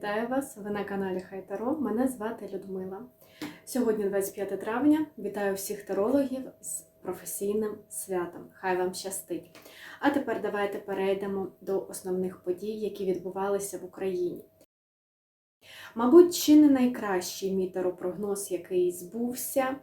Вітаю вас! Ви на каналі Хайтаро. Мене звати Людмила. Сьогодні 25 травня. Вітаю всіх тарологів з професійним святом. Хай вам щастить! А тепер давайте перейдемо до основних подій, які відбувалися в Україні. Мабуть, чи не найкращий мій таропрогноз, який збувся,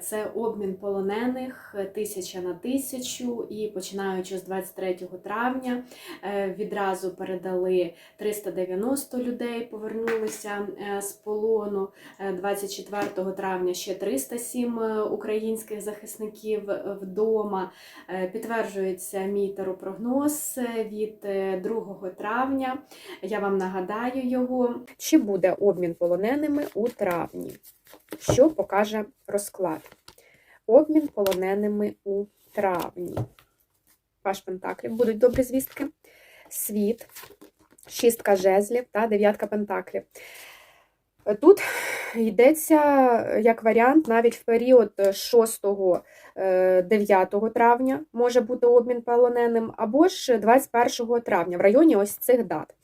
це обмін полонених тисяча на тисячу, і починаючи з 23 травня е, відразу передали 390 людей, повернулися е, з полону. Е, 24 травня ще 307 українських захисників вдома. Е, Підтверджується мій таропрогноз е, від е, 2 травня. Я вам нагадаю його. Чи буде обмін полоненими у травні? Що покаже розклад? Обмін полоненими у травні. Паш Пентаклів будуть добрі звістки. Світ, шістка жезлів та дев'ятка пентаклів. Тут йдеться як варіант навіть в період 6-9 травня може бути обмін полоненим, або ж 21 травня в районі ось цих дат.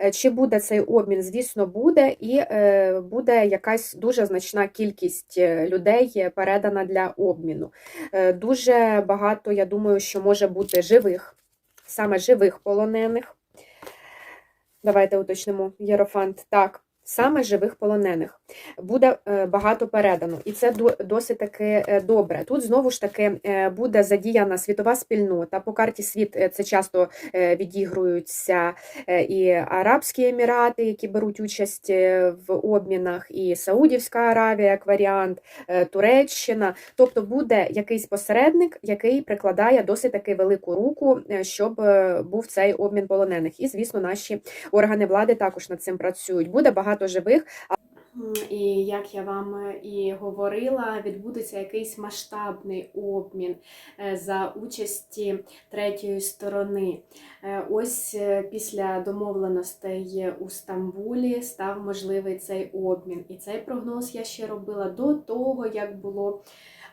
Е, Чи буде цей обмін? Звісно, буде, і е, буде якась дуже значна кількість е, людей передана для обміну. Е, Дуже багато, я думаю, що може бути живих, саме живих полонених. Давайте уточнимо Єрофант. Так. Саме живих полонених буде е, багато передано, і це до- досить таки е, добре. Тут знову ж таки е, буде задіяна світова спільнота. По карті світ це часто відігруються і Арабські Емірати, які беруть участь в обмінах, і Саудівська Аравія як варіант, Туреччина. Тобто буде якийсь посередник, який прикладає досить таки велику руку, щоб був цей обмін полонених. І, звісно, наші органи влади також над цим працюють. Буде багато живих, І як я вам е, і говорила, відбудеться якийсь масштабний обмін е, за участі третьої сторони. Е, Ось після домовленостей у Стамбулі став можливий цей обмін. І цей прогноз я ще робила до того, як було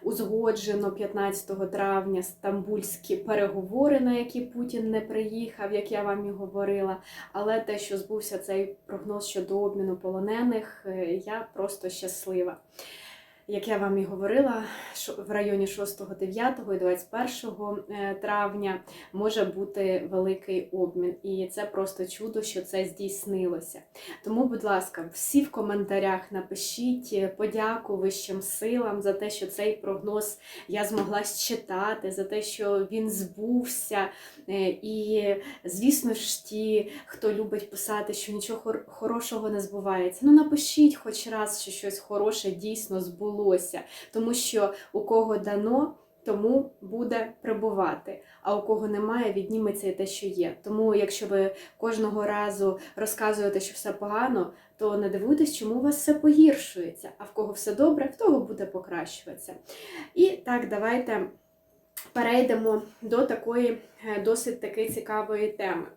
узгоджено 15 травня стамбульські переговори, на які Путін не приїхав, як я вам і говорила. Але те, що збувся цей прогноз щодо обміну полонених, е, я просто щаслива. Як я вам і говорила, в районі 6, 9 і 21 е, травня може бути великий обмін. І це просто чудо, що це здійснилося. Тому, будь ласка, всі в коментарях напишіть е, подяку вищим силам за те, що цей прогноз я змогла считати, за те, що він збувся. Е, І, звісно ж, ті, хто любить писати, що нічого хорошого не збувається. Ну напишіть хоч раз, що щось хороше дійсно збулося, тому що у кого дано. Тому буде прибувати, а у кого немає, відніметься і те, що є. Тому, якщо ви кожного разу розказуєте, що все погано, то не дивуйтесь, чому у вас все погіршується. А в кого все добре, в того буде покращуватися. І так, давайте перейдемо до такої е, досить таки цікавої теми.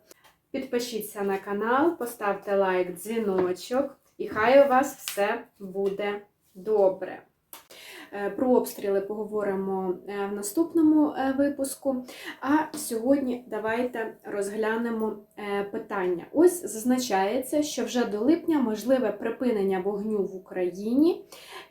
Підпишіться на канал, поставте лайк, дзвіночок, і хай у вас все буде добре. Е, Про обстріли поговоримо е, в наступному е, випуску. А сьогодні давайте розглянемо питання. Ось зазначається, що вже до липня можливе припинення вогню в Україні,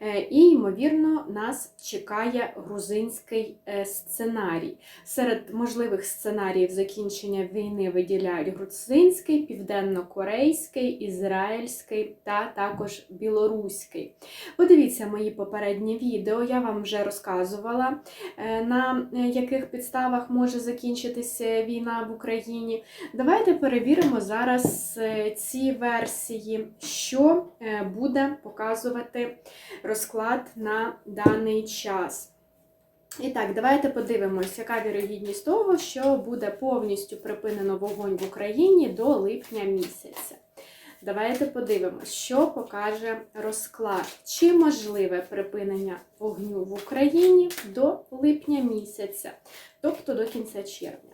е, і, ймовірно, нас чекає грузинський е, сценарій. Серед можливих сценаріїв закінчення війни виділяють грузинський, південно-корейський, ізраїльський та також білоруський. Подивіться мої попередні відео, я вам вже розказувала, е, на е, яких підставах може закінчитися війна в Україні. Давайте перевіримо зараз е, ці версії, що е, буде показувати розклад на даний час. І так, давайте подивимось, яка вірогідність того, що буде повністю припинено вогонь в Україні до липня місяця. Давайте подивимось, що покаже розклад. Чи можливе припинення вогню в Україні до липня місяця, тобто до кінця червня.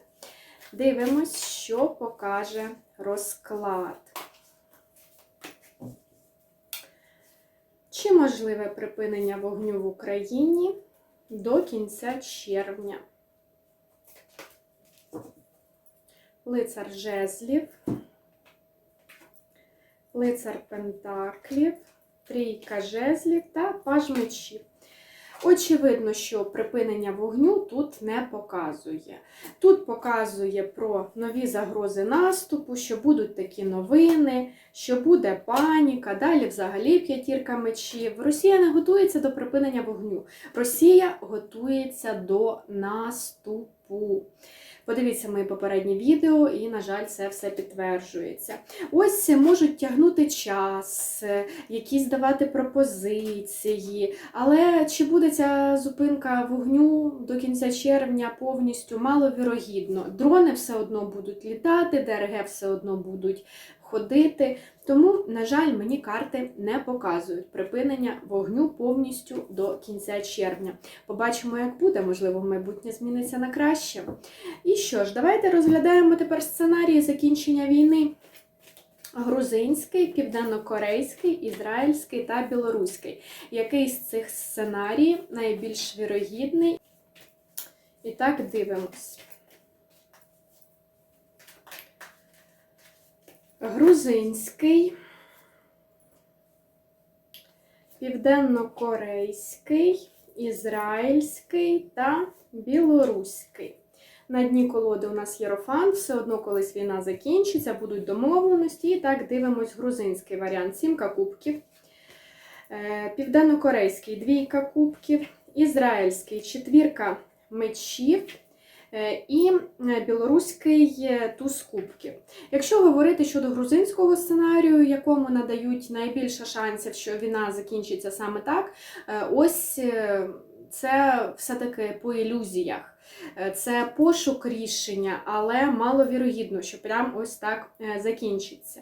Дивимось, що покаже розклад. Чи можливе припинення вогню в Україні до кінця червня? Лицар жезлів, лицар Пентаклів, трійка жезлів та паж мечів. Очевидно, що припинення вогню тут не показує. Тут показує про нові загрози наступу, що будуть такі новини, що буде паніка. Далі, взагалі, п'ятірка мечів. Росія не готується до припинення вогню. Росія готується до наступу. Подивіться мої попередні відео, і, на жаль, це все підтверджується. Ось можуть тягнути час, е, якісь давати пропозиції. Але чи буде ця зупинка вогню до кінця червня повністю маловірогідно. Дрони все одно будуть літати, ДРГ все одно будуть ходити. Тому, на жаль, мені карти не показують припинення вогню повністю до кінця червня. Побачимо, як буде, можливо, майбутнє зміниться на краще. І що ж, давайте розглядаємо тепер сценарії закінчення війни. Грузинський, південно-корейський, ізраїльський та білоруський. Який з цих сценаріїв найбільш вірогідний? І так дивимось. Грузинський, південно-корейський, ізраїльський та білоруський. На дні колоди у нас єрофант, все одно колись війна закінчиться, будуть домовленості. І так дивимось грузинський варіант: сімка кубків, Е, південно-корейський двійка кубків, ізраїльський четвірка мечів. Е, І е, білоруський е, туз кубків. Якщо говорити щодо грузинського сценарію, якому надають найбільше шансів, що війна закінчиться саме так, ось це все-таки по ілюзіях. Це пошук рішення, але маловірогідно, що прям ось так закінчиться.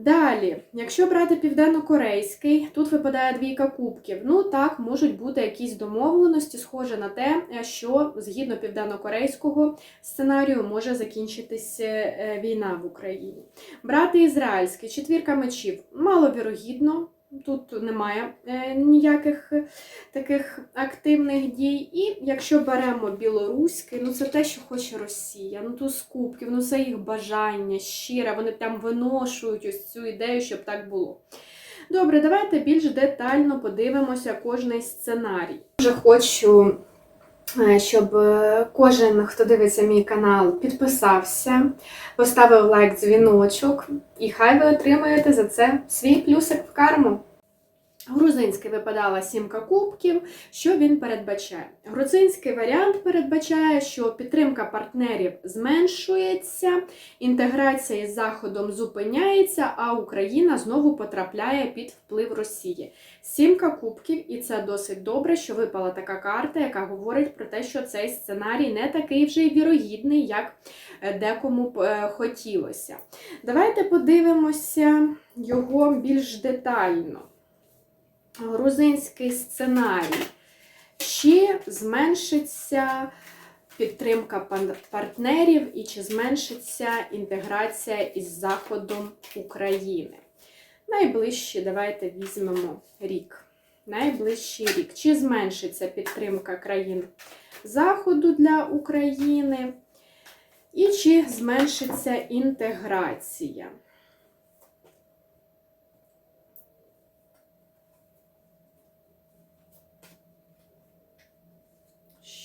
Далі, якщо брати південно-корейський, тут випадає двійка кубків. Ну так, можуть бути якісь домовленості, схоже на те, е, що згідно південно-корейського сценарію може закінчитись е, війна в Україні. Брати ізраїльський, четвірка мечів, маловірогідно. Тут немає е, ніяких таких активних дій. І якщо беремо білоруський, ну це те, що хоче Росія. Ну тут з кубків, ну це їх бажання щире, вони там виношують ось цю ідею, щоб так було. Добре, давайте більш детально подивимося кожний сценарій. Дуже хочу, щоб е, кожен, хто дивиться мій канал, підписався, поставив лайк, дзвіночок, і хай ви отримаєте за це свій плюсик в карму. Грузинський випадала сімка кубків. Що він передбачає? Грузинський варіант передбачає, що підтримка партнерів зменшується, інтеграція із Заходом зупиняється, а Україна знову потрапляє під вплив Росії. Сімка кубків, і це досить добре, що випала така карта, яка говорить про те, що цей сценарій не такий вже й вірогідний, як е, декому б е, хотілося. Давайте подивимося його більш детально грузинський сценарій. Чи зменшиться підтримка партнерів і чи зменшиться інтеграція із Заходом України? Найближче давайте візьмемо рік. Найближчий рік. Чи зменшиться підтримка країн Заходу для України? І чи зменшиться інтеграція?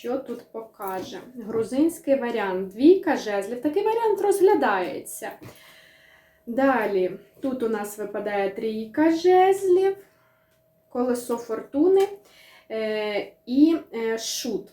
Що тут покаже? Грузинський варіант. Двійка жезлів. Такий варіант розглядається. Далі, тут у нас випадає трійка жезлів, колесо фортуни е, і е, шут.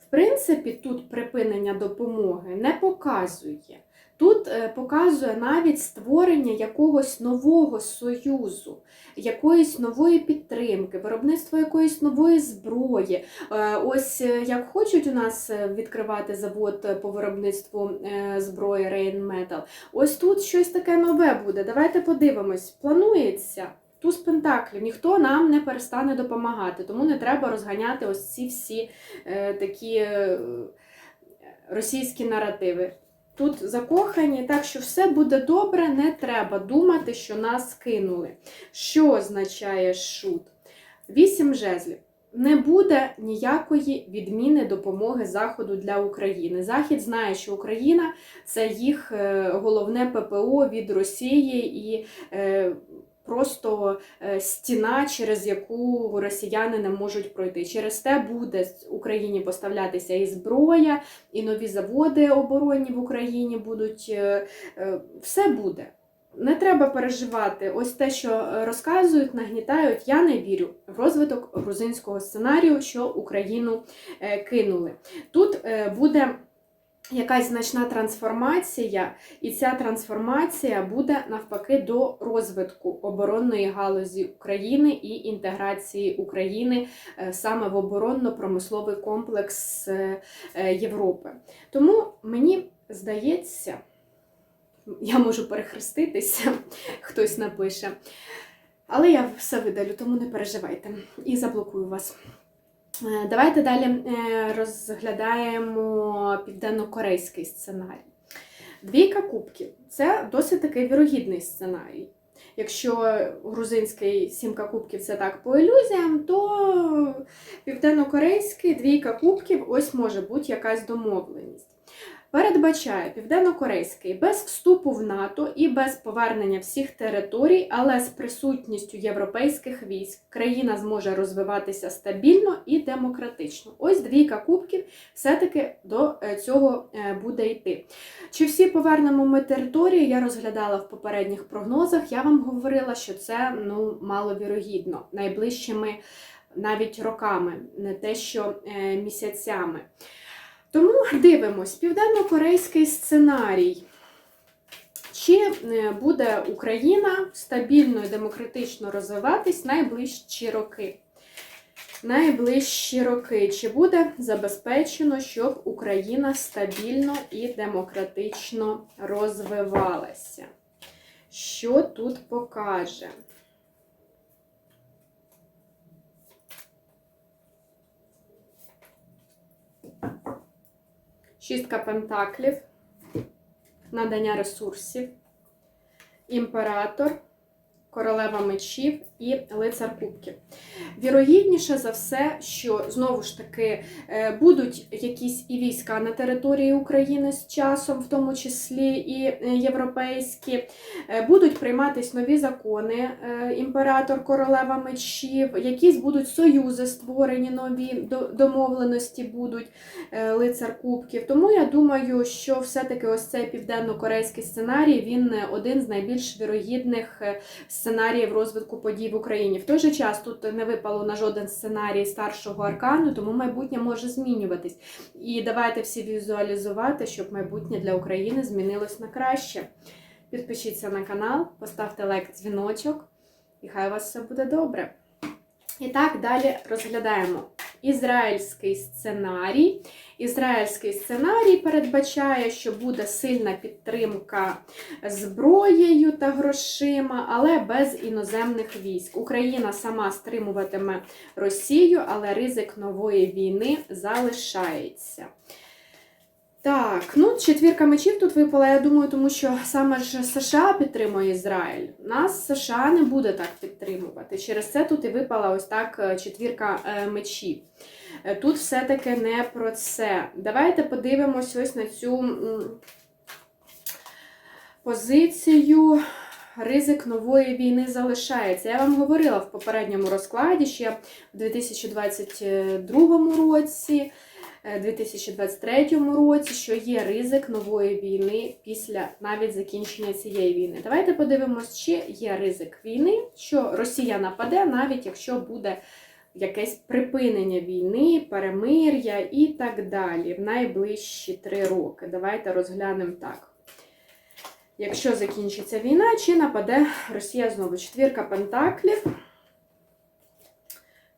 В принципі, тут припинення допомоги не показує. Тут е, показує навіть створення якогось нового союзу, якоїсь нової підтримки, виробництво якоїсь нової зброї. Е, Ось е, як хочуть у нас відкривати завод по виробництву зброї Rain Metal, ось тут щось таке нове буде. Давайте подивимось. Планується. Туз Пентаклів, ніхто нам не перестане допомагати, тому не треба розганяти ось ці всі е, такі е, російські наративи. Тут закохані, так що все буде добре, не треба думати, що нас кинули. Що означає шут? Вісім жезлів. не буде ніякої відміни допомоги Заходу для України. Захід знає, що Україна це їх е, головне ППО від Росії і е, просто е, стіна, через яку росіяни не можуть пройти. Через те буде Україні поставлятися і зброя, і нові заводи оборонні в Україні будуть. е, е, Все буде. Не треба переживати. Ось те, що розказують, нагнітають. Я не вірю в розвиток грузинського сценарію, що Україну кинули. Тут буде якась значна трансформація, і ця трансформація буде навпаки до розвитку оборонної галузі України і інтеграції України е, саме в оборонно-промисловий комплекс е, е, Європи. Тому мені здається. Я можу перехреститися, хтось напише. Але я все видалю, тому не переживайте і заблокую вас. Е, Давайте далі е, розглядаємо південно-корейський сценарій. Двійка кубків це досить такий вірогідний сценарій. Якщо грузинський сімка кубків це так по ілюзіям, то південно-корейський двійка кубків ось може бути якась домовленість. Передбачає південно-корейський без вступу в НАТО і без повернення всіх територій, але з присутністю європейських військ країна зможе розвиватися стабільно і демократично. Ось двійка кубків все-таки до е, цього е, буде йти. Чи всі повернемо ми території? Я розглядала в попередніх прогнозах. Я вам говорила, що це ну маловірогідно найближчими навіть роками, не те що е, місяцями. Тому дивимось, південно-корейський сценарій. Чи е, буде Україна стабільно і демократично розвиватись найближчі роки? Найближчі роки. Чи буде забезпечено, щоб Україна стабільно і демократично розвивалася? Що тут покаже? Шістка пентаклів, надання ресурсів, імператор, королева мечів і лицар кубків. Вірогідніше за все, що знову ж таки е, будуть якісь і війська на території України з часом, в тому числі і е, європейські, Е, будуть прийматись нові закони, імператор, королева мечів, якісь будуть союзи створені, нові домовленості будуть лицар кубків. Тому я думаю, що все-таки ось цей південно-корейський сценарій він один з найбільш вірогідних сценаріїв розвитку подій в Україні. В той же час тут не випало на жоден сценарій старшого аркану, тому майбутнє може змінюватись. І давайте всі візуалізувати, щоб майбутнє для України змінилось на краще. Підпишіться на канал, поставте лайк, дзвіночок, і хай у вас все буде добре. І так, далі розглядаємо ізраїльський сценарій. Ізраїльський сценарій передбачає, що буде сильна підтримка зброєю та грошима, але без іноземних військ. Україна сама стримуватиме Росію, але ризик нової війни залишається. Так, ну четвірка мечів тут випала, я думаю, тому що саме ж США підтримує Ізраїль. Нас США не буде так підтримувати. Через це тут і випала ось так е, четвірка е, мечів. Е, Тут все-таки не про це. Давайте подивимось ось на цю позицію. Ризик нової війни залишається. Я вам говорила в попередньому розкладі ще в 2022 році. Е, 2023 році, що є ризик нової війни після навіть закінчення цієї війни. Давайте подивимось, чи є ризик війни, що Росія нападе, навіть якщо буде якесь припинення війни, перемир'я і так далі в найближчі три роки. Давайте розглянемо так. Якщо закінчиться війна, чи нападе Росія знову? Четвірка пентаклів,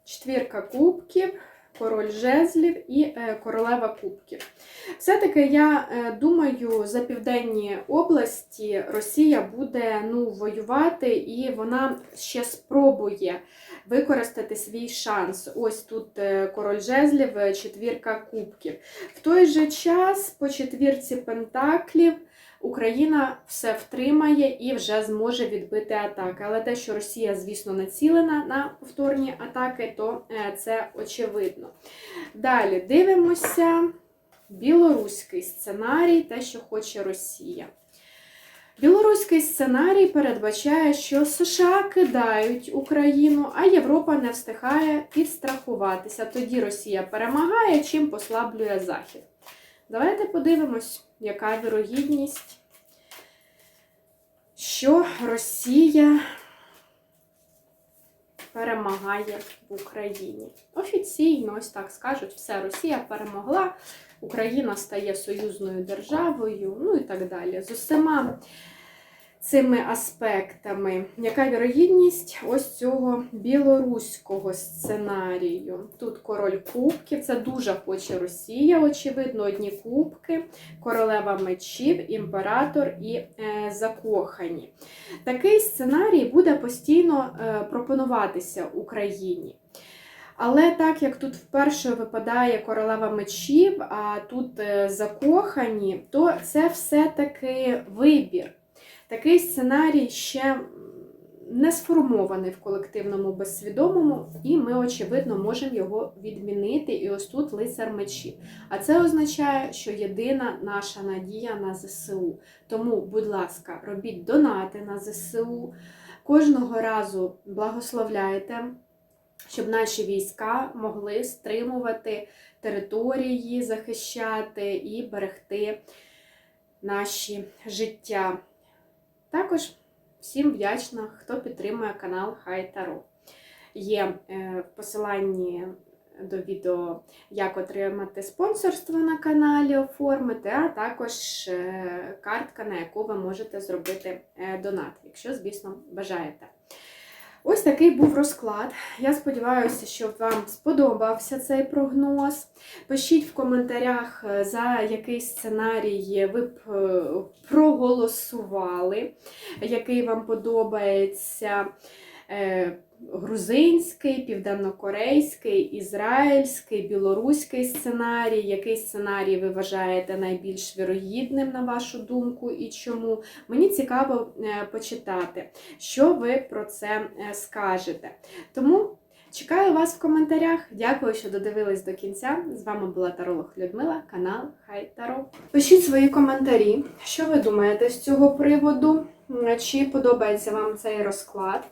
четвірка кубків, король жезлів і е, королева кубків. Все-таки я е, думаю, за південні області Росія буде ну, воювати, і вона ще спробує використати свій шанс. Ось тут е, король жезлів, четвірка кубків. В той же час по четвірці пентаклів Україна все втримає і вже зможе відбити атаки. Але те, що Росія, звісно, націлена на повторні атаки, то е, це очевидно. Далі дивимося білоруський сценарій, те, що хоче Росія. Білоруський сценарій передбачає, що США кидають Україну, а Європа не встигає підстрахуватися. Тоді Росія перемагає, чим послаблює Захід. Давайте подивимось, яка вірогідність, що Росія перемагає в Україні. Офіційно, ось так скажуть, все, Росія перемогла, Україна стає союзною державою, ну і так далі. З усіма цими аспектами. Яка вірогідність ось цього білоруського сценарію? Тут король кубків, це дуже хоче Росія, очевидно, одні кубки, королева мечів, імператор і е, закохані. Такий сценарій буде постійно е, пропонуватися Україні. Але так як тут вперше випадає королева мечів, а тут е, закохані, то це все-таки вибір. Такий сценарій ще не сформований в колективному безсвідомому, і ми, очевидно, можемо його відмінити. І ось тут лицар мечів. А це означає, що єдина наша надія на ЗСУ. Тому, будь ласка, робіть донати на ЗСУ. Кожного разу благословляйте, щоб наші війська могли стримувати території, захищати і берегти наші життя. Також всім вдячна, хто підтримує канал Хай Таро. Є е, в посиланні до відео, як отримати спонсорство на каналі, оформити, а також е, картка, на яку ви можете зробити е, донат, якщо, звісно, бажаєте. Ось такий був розклад. Я сподіваюся, що вам сподобався цей прогноз. Пишіть в коментарях, е, за який сценарій ви б е, проголосували, який вам подобається. Е, Грузинський, південнокорейський, ізраїльський, білоруський сценарій. Який сценарій ви вважаєте найбільш вірогідним, на вашу думку, і чому? Мені цікаво е, почитати, що ви про це е, скажете. Тому чекаю вас в коментарях. Дякую, що додивились до кінця. З вами була Таролог Людмила, канал Хай Таро. Пишіть свої коментарі, що ви думаєте з цього приводу, чи подобається вам цей розклад.